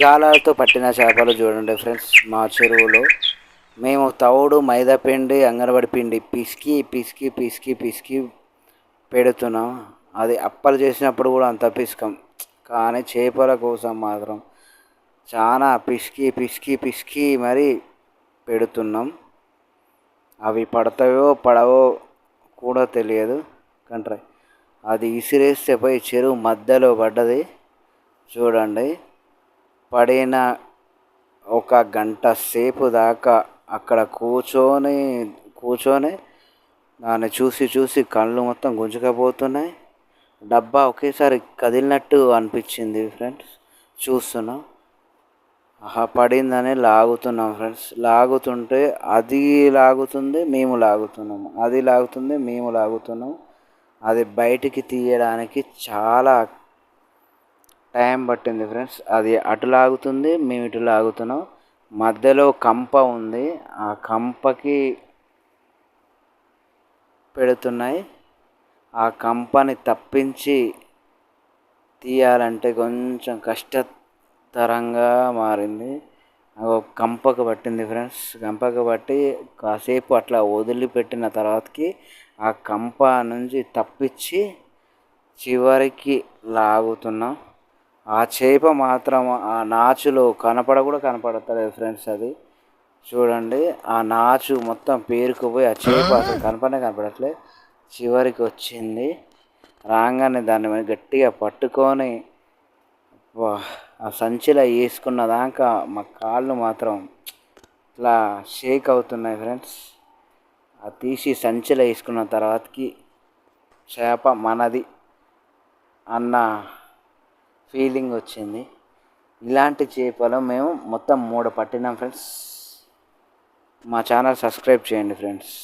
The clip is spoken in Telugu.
గాలాలతో పట్టిన చేపలు చూడండి ఫ్రెండ్స్ మా చెరువులో. మేము తవుడు మైదా పిండి అంగన్వాడి పిండి పిసికి పిసికి పిసికి పిసికి పెడుతున్నాం. అది అప్పలు చేసినప్పుడు కూడా అంత పిసుకం. కానీ చేపల కోసం మాత్రం చాలా పిసికి పిసికి పిసికి మరి పెడుతున్నాం. అవి పడతాయో పడవో కూడా తెలియదు. కంట్రీ అది ఇసిరేస్తే పోయి చెరువు మధ్యలో పడ్డది. చూడండి. పడిన ఒక గంట సేపు దాకా అక్కడ కూర్చొని కూర్చొని దాన్ని చూసి చూసి కళ్ళు మొత్తం గుంజుకపోతున్నాయి. డబ్బా ఒకేసారి కదిలినట్టు అనిపించింది ఫ్రెండ్స్. చూస్తున్నాం. ఆహా పడిందని లాగుతున్నాం ఫ్రెండ్స్. లాగుతుంటే అది లాగుతుంది మేము లాగుతున్నాము అది లాగుతుంది మేము లాగుతున్నాం. అది బయటికి తీయడానికి చాలా టైం పట్టింది ఫ్రెండ్స్. అది అటు లాగుతుంది మేము ఇటు లాగుతున్నాం. మధ్యలో కంప ఉంది. ఆ కంపకి పెడుతున్నాయి. ఆ కంపని తప్పించి తీయాలంటే కొంచెం కష్టతరంగా మారింది. కంపకు పట్టింది ఫ్రెండ్స్. కంపకు పట్టి కాసేపు అట్లా వదిలిపెట్టిన తర్వాతకి ఆ కంప నుంచి తప్పించి చివరికి లాగుతున్నాం. ఆ చేప మాత్రం ఆ నాచులో కనపడ కూడా కనపడతలేదు ఫ్రెండ్స్ అది. చూడండి ఆ నాచు మొత్తం పేరుకుపోయి ఆ చేప అసలు కనపడనే కనపడట్లేదు చివరికి వచ్చింది. రాగానే దాన్ని గట్టిగా పట్టుకొని ఆ సంచిలో వేసుకున్న దాకా మా కాళ్ళు మాత్రం ఇట్లా షేక్ అవుతున్నాయి ఫ్రెండ్స్. అది తీసి సంచిలో వేసుకున్న తర్వాతకి చేప మనది అన్న ఫీలింగ్ వచ్చింది. ఇలాంటి చేపలు మేము మొత్తం మూడు పట్టినాం ఫ్రెండ్స్ మా ఛానల్ సబ్స్క్రైబ్ చేయండి ఫ్రెండ్స్